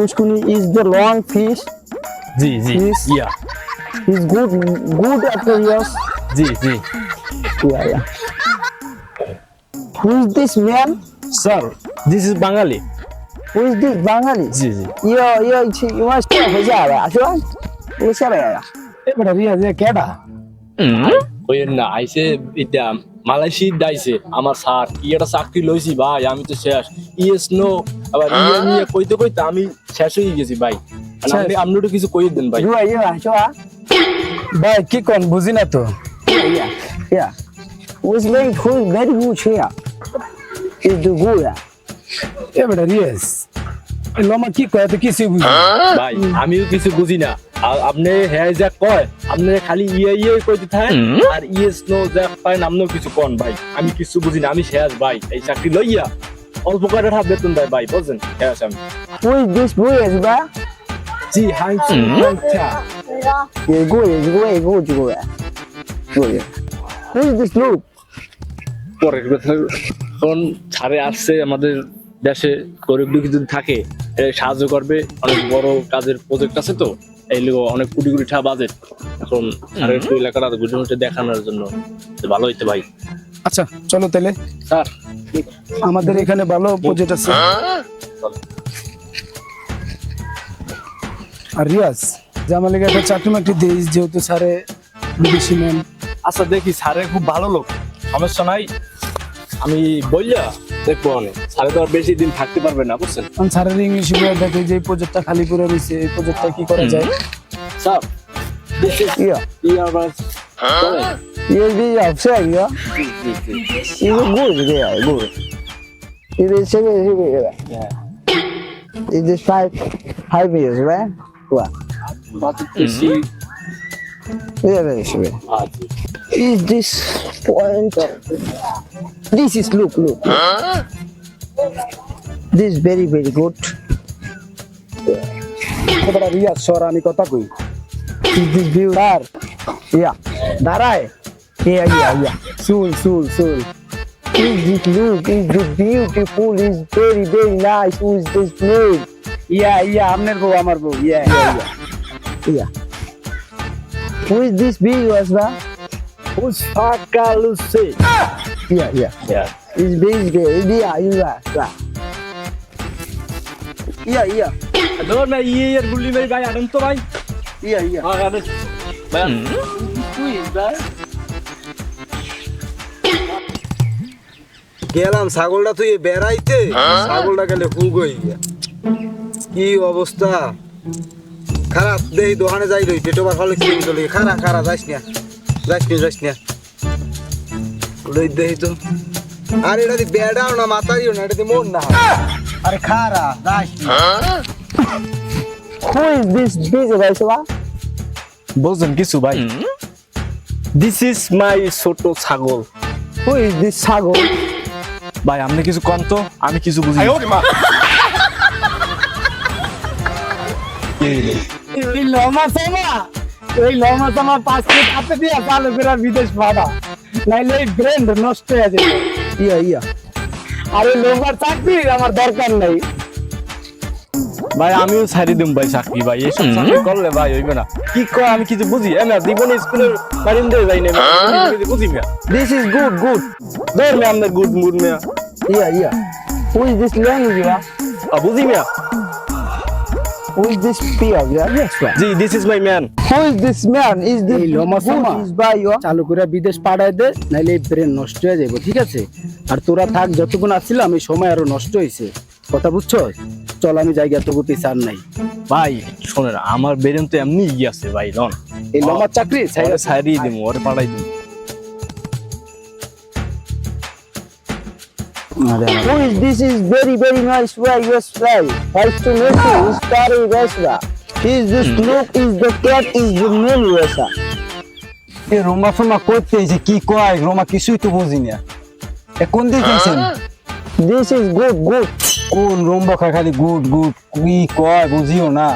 পুষ্কুনি is the long fish জি জি yeah. Is good good after years G G. Yeah yeah who is this man sir this is Bangali who is this Bangali জি জি। Yeah yeah ইছি ইমা হয়ে যা রে আসো ও সারা এ বড় রিয়া যে কেডা ওই না আইসে ইদাম মালয়েশিয়া দাইছে আমার স্যার। কি একটা চাকরি লইছি ভাই আমি তো শেষ। Yes no. আবার ইয়ে নিয়ে কইতে কইতে আমি শেষ হয়ে গেছি ভাই। মানে আপনি একটু কিছু কই দেন ভাই. ভাই কি কোন বুঝি না তো. Who is very, good here? Good. এবারে লমা কি কয় তো কিছুই বুঝি ভাই আমিও কিছু বুঝি না। আপনি হ্যাঁ যা কয় আপনি খালি ইয়ে ইয়ে কইতে থাকেন আর ইয়েস নো যা পারেন আপনিও কিছু কন ভাই। আমি কিছু বুঝি না আমি শেষ ভাই এই চাকরি লইয়া অল্প করে টাকা বেতন দেয় ভাই বুঝছেন? শেষ আমি is this? Boy is ba? জি হাই is good, is good, good. Good. Who is পরের কথা এখন ছাড়ে আসছে আমাদের দেশে গরিব দুঃখী যদি থাকে সাহায্য করবে অনেক বড় কাজের প্রজেক্ট আছে তো। এই লিগে অনেক কোটি কোটি টাকা বাজেট। এখন আর একটু এলাকাটা ঘুরে ঘুরে দেখানোর জন্য। তো ভালো হইতে ভাই। আচ্ছা চলো তাহলে। স্যার। আমাদের এখানে ভালো প্রজেক্ট আছে। আর রিয়াজ জামালিকে একটা চাকরি মাকরি দিস যেহেতু স্যারে বিদেশি ম্যান আচ্ছা দেখি স্যারের খুব ভালো লোক। সমস্যা নাই। আমি বললা দেখব অনেক স্যারে তো আর বেশি দিন থাকতে পারবে না বুঝছেন কারণ স্যারের ইংলিশ বইয়ে দেখে যে এই প্রজেক্টটা খালি করে রয়েছে এই প্রজেক্টটা কি করা যায় sir this is Yeah. your Correct. You be upset, yeah? জি, জি, জি। Is it good? Yeah, good. Is it seven, seven, Yeah. Is this five, five years, right? What? Budget বেশি Yeah, very sure. আছে Is this point? This is look, look. This very, very good. এবার রিয়াজ সর আমি কথা কই Is this view? Dar. Yeah. Darai. Yeah, yeah, yeah. সুল সুল সুল Is this look? Is this beautiful? Is very, very nice. Who is this made? ইয়া ইয়া আপনার বউ আমার বউ ইয়া ইয়া ইয়া Yeah. Who is this big Wasba? উসাকালুসে Yeah, yeah. Yeah. It's big, big. Yeah, yeah, yeah. Yeah, yeah. ধর না ইয়ে এর গুলি মেরে ভাই আনন্দ ভাই Yeah, yeah. হ্যাঁ আনন্দ ভাই Who is গেলাম ছাগলটা তুই বেড়াইতে ছাগলটা গেলে হুগ হয়ে কি অবস্থা খারাপ দেহি দোকানে যাই রই পেটোবার ফলে কি চলে খারা খারা যাইস না যাইস না যাইস না লই দেহি তো আর এটা দি বেড়াও না মাতারিও না এটা দি মন না আরে খারা যাইস না Who is this big Wasba? বুঝছেন কিছু ভাই দিস ইজ মাই ছোট ছাগল। Who is this Sago? ভাই আপনি কিছু কন তো? আমি কিছু বুঝি। এই লমা সামা এই লমা সামা পাঁচ মিনিট হাতে দিয়া চালু করে বিদেশ পাঠা নাইলে এই ব্রেন নষ্ট হয়ে যাবে Yeah, yeah. আর এই লোমার চাকরি আমার দরকার নাই ভাই আমিও ছাড়ি দিম ভাই চাকরি ভাই এইসব চাকরি করলে ভাই হইবে না কি কয় আমি কিছু বুঝি না জীবনে স্কুলের বারিন্দে যাই না বুঝি না This is good, good. ধর মে আমাদের গুড মুড মে Yeah, yeah. Who is this language? Yeah? বুঝি মিয়া Who is this peer? Yes, right. G this is my man Who is this man? Is this Hey, Loma Sama. is by your? চালু করে বিদেশ পাঠায় দে নাইলে এই brain নষ্ট হয়ে যাবে ঠিক আছে আর তোরা থাক যতক্ষণ আসছিলাম এই সময় আরও নষ্ট হয়েছে কথা বুঝছ চল আমি জায়গা তো করতে চান নাই ভাই শোনেন আমার বেরেন তো এমনি ই আছে ভাই রন এই লমার চাকরি ওরে ছাড়িয়ে দিম ওরে পাঠাই দিম this? Is very very nice way. Yes, right. Nice to you. Is Tari Vespa. Is this look? Is the cat? Is the male Vespa? এ রোমা ফোমা করতে যে কি কয় রোমা কিছুই তো বুঝি না কোন দেখেছেন This is good, good. কোন রোম্বা খায় খালি গুড গুড কি কয় বুঝিও না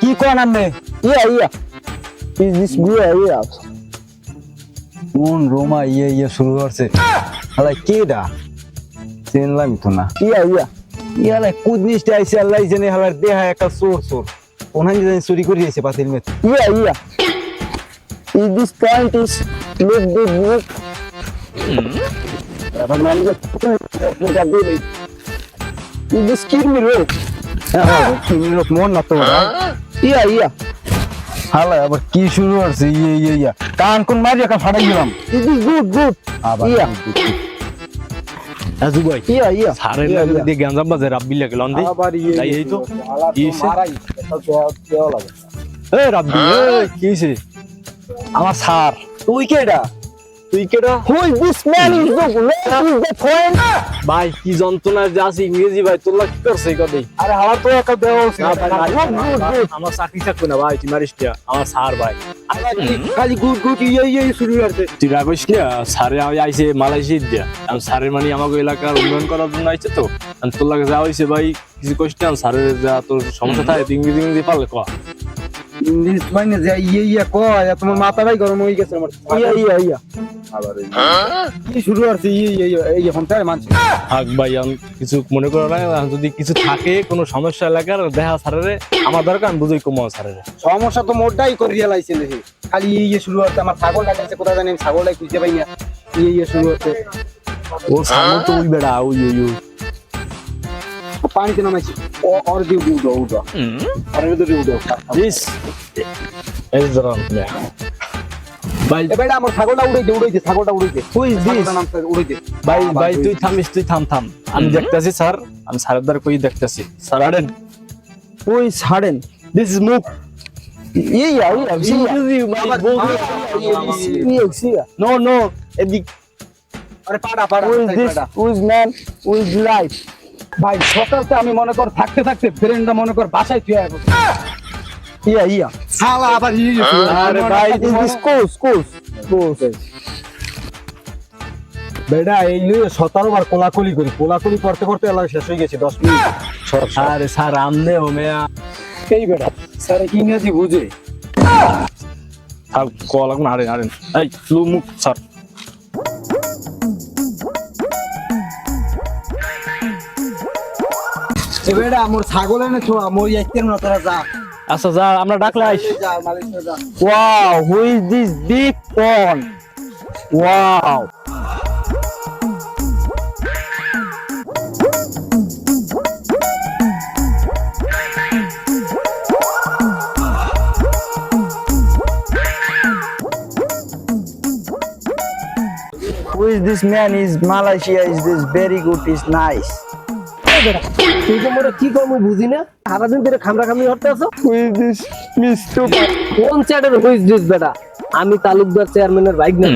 কি কয় নামে Yeah, yeah. Is this good? Yeah. কোন রোমা ইয়ে ইয়ে শুরু করছে আলাই কে ডা চিনলাম তো না Yeah, yeah. ইয়ালে কুদনিসটা আইছে আল্লাহ জানে হালার দেহা একটা চোর চোর ওনাই জানি চুরি করে দিয়েছে পাতিল মেয়ে Yeah, yeah. Is this point is look good, look. Is this kid me look? তুমি লোক মন না তো Yeah, yeah. হালা আবার কি শুরু হচ্ছে ইয়ে ইয়ে ইয়া কান কোন মারি একা ফাটাই Is this good, good? আবার Yeah. রাজু ভাই ইয়া। ইয়া সারে. দিয়ে গ্যাঞ্জাম বাজে রাব্বি লাগে লন্ডে। আবার ইয়ে তাই এই তো? মারাই। লাগে এ রাব্বি এ কিছে আমার সার। তুই কেডা তুই কেডা? Man? Is the man? Is the ভাই কি যন্ত্রণা যে আছে ইংরেজি ভাই তোর কি করছে কদি আরে হালা তো একা না ভাই, good. আমার চাকরি থাকবে না ভাই তুই মারিস না আমার স্যার ভাই। খালি গুড গুড ইয়ে ইয়ে শুরু হচ্ছে তুই রাখিস না স্যারে আমি আইসে মালয়েশিয়া দিয়া। আমি স্যারের মানে আমাকে এলাকার উন্নয়ন করার জন্য আইছে তো। আমি তোর লাগে যা হয়েছে ভাই কিছু কোশ্চেন স্যারের যা তোর সমস্যা থাকে তুই ইংরেজি ইংরেজি পারলে কয়া মানে যে ইয়ে ইয়ে কয় আর তোমার মাথাটাই গরম হয়ে গেছে আমার। এই কি শুরু হচ্ছে ইয়ে ইয়ে ইয়ে, এই এখন তাই মানছে। থাক ভাই আমি কিছু মনে করো না যদি কিছু থাকে কোনো সমস্যা এলাকার দেখা স্যারের আমার দরকার আমি বুঝই কমো স্যারের। সমস্যা তো মোটাই করিয়া লাইছে দেখি। খালি ইয়ে ইয়ে শুরু হচ্ছে আমার ছাগল ডাকাইছে কোথায় জানি ছাগল খুঁজতে পাই না। ইয়ে ইয়ে শুরু হচ্ছে। ও সামনে তো ওই বেড়া ওই ওই ওই। পানিতে নামাইছি। ও ওর দিয়ে উঠো উঠো ওর ভিতরে উঠো দিস এই ধরন ভাই এবারে আমার ছাগলটা উড়াইতে উড়াইতে ছাগলটা উড়াইতে Who is this? ছাগলটা নামতে উড়াইতে ভাই ভাই তুই থামিস তুই থাম থাম। আমি দেখতেছি স্যার। আমি স্যারের দ্বারা কই দেখতেছি। Sir Who is this is move. No no এদিক আরে পাড়া পাড়া this? Who is man? ভাই সকালতে আমি মনে কর থাকতে থাকতে ফ্রেন্ডটা মনে কর বাসায় তুই আয় Yeah, yeah. শালা আবার ইয়ে ইয়ে শুরু ভাই, this schools, schools, schools. বেটা এই নিয়ে সতেরো বার কোলাকুলি করি। কোলাকুলি করতে করতে এলাকা শেষ হয়ে গেছে দশ মিনিট। আরে স্যার আমনে ও মেয়া। এই বেটা স্যার ইংরেজি বুঝে। থাক কল এখন আরে। আরেন এই ফ্লু মুভ স্যার। এ বেটা ছাগল এনে ছো মোর ইয়াইতের না তোরা যা আচ্ছা যা আমরা ডাকলে আইস যা মালয়েশিয়া যা Wow, who is this big pond? Wow. Who is this man? Is Malaysia? Is this very good? Is nice? তুই তো মোরে কি বুঝি না? সারাদিন ধরে খামরা খামড়ি হতে আছো? Who is this Mr. কোন চ্যাটের দিস বেটা? আমি তালুকদার চেয়ারম্যানের বাইক না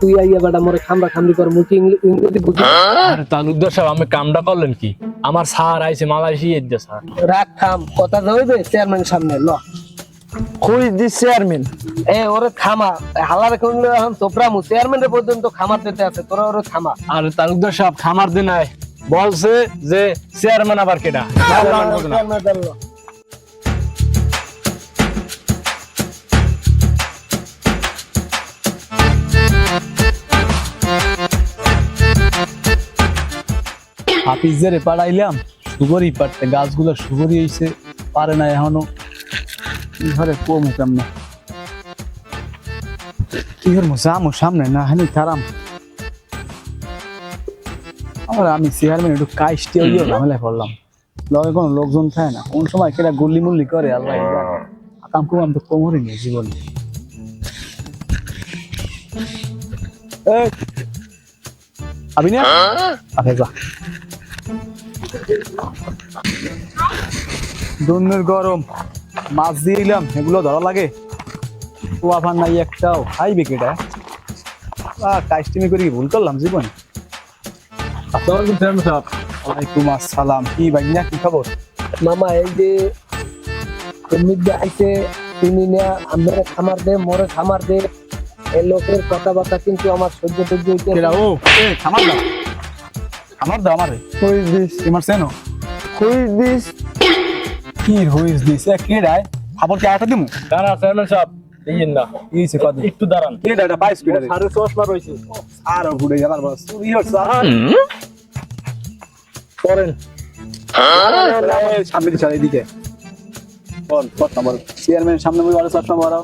তুই আইয়া বেটা মোরে খামরা খামড়ি কর মুখে ইংরেজি বুঝি আরে তালুকদার সাহেব আমি কামটা করলেন কি? আমার স্যার আইছে মালয়েশিয়া দিয়ে স্যার। রাখ খাম কথা যাইবে চেয়ারম্যান সামনে ল। Who is this chairman? এ ওরে খামা। হালারে কোন এখন তোপরামু? চেয়ারম্যানের পর্যন্ত খামার দিতে আছে তোরা ওরে খামা। আর তালুকদার সাহেব খামার দিন আয়। বলছে যে চেয়ারম্যান আবার কেডা? না। দল পাড়াইলাম সুগরই পারতে গাছগুলো সুগরই হয়েছে পারে না এখনও। কি ঘরে কম কেমনে? কি করব যামো সামনে না হানি তারাম। আমার আমি চেয়ারম্যান একটু কাইস্টি হইও ঝামেলায় পড়লাম। লগে কোনো লোকজন থাকে না। কোন সময় কেটা গুল্লি মুল্লি করে আল্লাহ জানে। আকাম কুমাম তো কোমরই নেই জীবনে। আবি না আগে যা। দন্যের গরম। মাছ দিয়ে দিলাম এগুলো ধরা লাগে। পোয়াফান নাই একটাও। খাইবে কেটা কাস্টিমি করে কি? ভুল করলাম জীবন? ওয়ালাইকুম আসসালাম। কি কি খবর? মামা এই যে এমনিতে আইছে তিনি না আমরা খামার দে মোরে খামার দে। এই লোকের কথাবার্তা কিন্তু আমার সহ্য সহ্য হইতে ও এ খামার দাও। খামার দাও আমারে। তোমার সেনো is কি হইস দিস এ খবর কি আটা দিমু? দাঁড়া চেয়ারম্যান সাহেব। দিয়েন না। কি হইছে কদ একটু দাঁড়ান। এটা কেডা সাড়ে চশমা আর ঘুরে গেলার বাস। তুই হচ্ছে করেন সামনে দিকে এইদিকে বল কত নম্বর চেয়ারম্যানের সামনে বই বারো চশমা বারো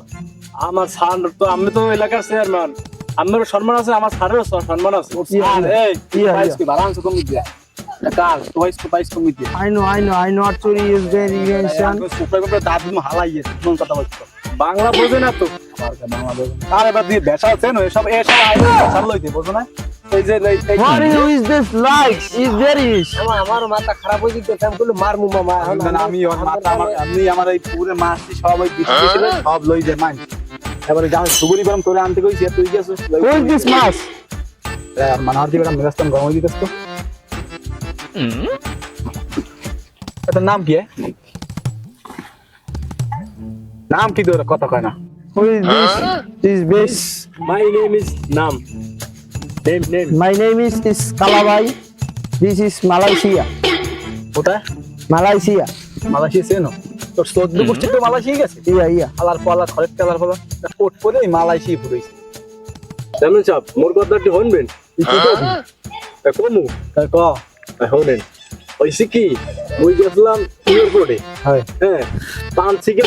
আমার স্যার তো আমি তো এলাকার চেয়ারম্যান আমার সম্মান আছে আমার সারের সম্মান আছে। এই। কম দিয়া কার? তো হালাইয়ে কোন কথা বলছো? বাংলা বোঝে না তো। বাংলাদেশ আর এবার দিয়ে বেসা আছে না এসব লইতে বুঝো না? এই যে এই- এই- What is this like? Is very আমার মাথা খারাপ হয়ে যেতে আমি বলল মারমু মামা এখন না, না, আমি ওর মাথা আমার আমি আমার এই পুরো মাছটি সব ওই দিতে সব লই যায় এবারে যা সুগুরি গরম করে আনতে কইছি তুই গেছিস? mask? মানে গরম হয়ে তো। নাম কি? নাম কি তোর কথা কয় না। Who is this? This? Base. My name is নাম name name My name is, is Kalabai. This is Malaysia. Malaysia চেনো? তোর চোদ্দ গোষ্ঠী তো মালয়েশিয়া গেছে? Yeah, yeah. আলার পালা খরেক তেলার পালা কোট পরে মালয়েশিয়া পুরোইছে চেয়ারম্যান সাহেব মোর কথাটি শুনবেন? কমু। তাই ক। শোনেন। হয়েছে কি মুই গেছিলাম এয়ারপোর্টে হ্যাঁ।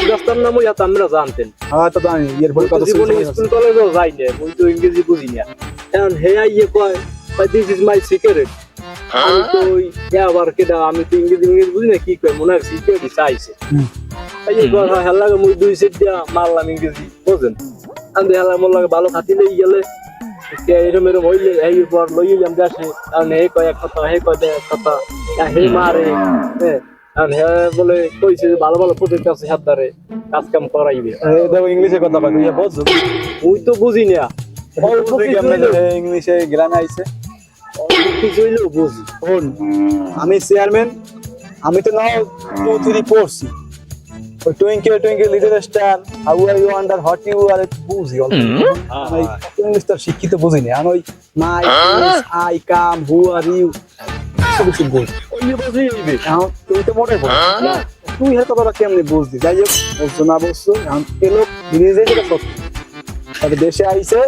গাছটার নাম ওই আমরা জানতেন। হ্যাঁ তো জানি এর পরে কত স্কুল কলেজেও যাই না মুই তো ইংরেজি বুঝি না এখন হে আইয়ে কয় দিস ইজ মাই সিগারেট আমি তো ওই আবার কেডা আমি তো ইংরেজি ইংরেজি বুঝি না কি কয় মনে হয় চাইছে। এই যে কথা মুই দুই সেট দিয়া মারলাম ইংরেজি বুঝেন আমি হেলা মোর লাগে ভালো খাতি লই গেলে এরম এরম হইলে এই পর লই যাম দেশে কারণ হে কয় এক কথা হে কয় এক কথা হে মারে হ্যাঁ? কারণ হে বলে কইছে যে ভালো ভালো প্রজেক্ট আছে হাত ধারে কাজ কাম করাইবে। দেখো ইংলিশে কথা কয় তুই বুঝছ মুই তো বুঝি না। অল্প ইংলিশে গ্রামে আইছে। বুঝি। আমি চেয়ারম্যান আমি তো নাও টু থ্রি পড়ছি ওই twinkle twinkle little star how are you under hot you are বুঝি অল্প আমি ইংলিশ তো শিক্ষিত বুঝিনি আমি ওই মাই I come who are you সব কিছু বুঝি বুঝি তুই তো বল না তুই হের কথাটা কেমনি বুঝলি যাই হোক বলছো না বলছো এখন এ লোক নিজে যেটা সত্যি তবে দেশে আইসে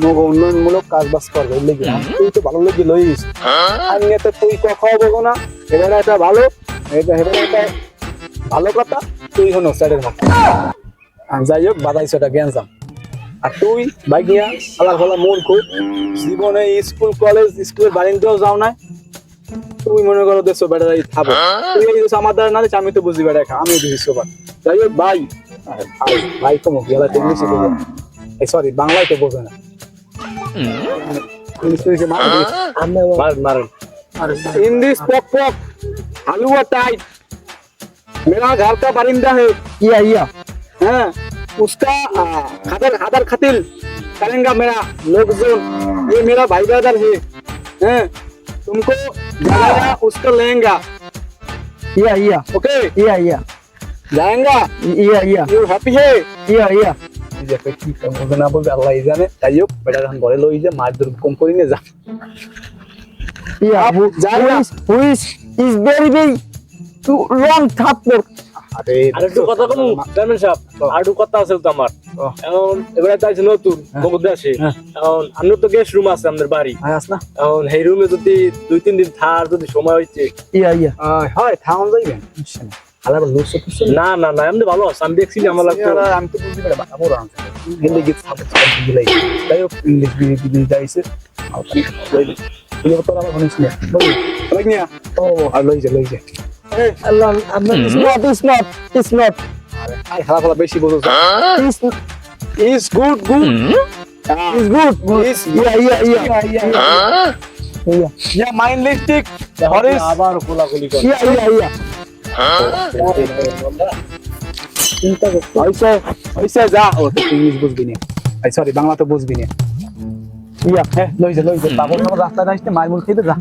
নব উন্নয়নমূলক কাজ বাজ করবে লেগে তুই তো ভালো লেগে লই গেছিস আর নিয়ে তো তুই কথা বলব না এবার এটা ভালো এবার একটা ভালো কথা তুই হনো সাইডের আর যাই হোক বাধাইছ এটা গ্যাঞ্জাম আর তুই বাইকিয়া নিয়ে আল্লাহ মন খুব। জীবনে স্কুল কলেজ স্কুলের বাড়িতেও যাও না। তুমি মনে করো দেশ বেড়াই খাব তুই এই আমার দ্বারা না আমি তো বুঝি বেড়া খা আমি বুঝি সবার। যাই হোক ভাই। ভাই তো মুখ গেলা তুমি শিখব এই সরি বাংলায় তো বোঝে না। মারেন মারেন ইন দিস পক পক হালুয়া টাইট। मेरा घर का बारिंदा है Yeah, yeah. हाँ, उसका आ, खादर खादर खतिल करेंगा मेरा लोकजन ये मेरा भाई ब्रदर है हैं? तुमको जगाया उसको लेंगा Yeah, yeah. Okay Yeah, yeah. जाएगा Yeah, yeah. यू हैप्पी है Yeah, yeah. দেখে কি বলবে না বলবে আল্লাহ জানে যাই হোক বেটা যখন বলে লই যে মাছ দূর কম করি না যা Yeah. Who, who is, who কথা আছে তো আমার। এখন এবারে তাইছে নতুন বহুত হ্যাঁ। এখন আমরা তো গেস্ট রুম আছে আমাদের বাড়ি। আয় আস না। এখন এই রুমে যদি দুই তিন দিন থার যদি সময় হইছে. হয় যাইবেন না না না এমনি ভালো আছে আমি দেখছি আমার লাগতো। আমি তো বুঝতে পারি হিন্দি গীত তাই ইংলিশ যাইছে তোর শুনিস না ও আর লই যা লই যা আরে বেশি গুড গুড. ইয়া হরিস আবার কোলাকুলি করে. হইছে হইছে যা। ও ইংলিশ বুঝবি না। আই সরি বাংলা তো বুঝবি না। Yeah. হ্যাঁ লই যা লই যা রাস্তা রাস্তা মাইমুল খেতে যা।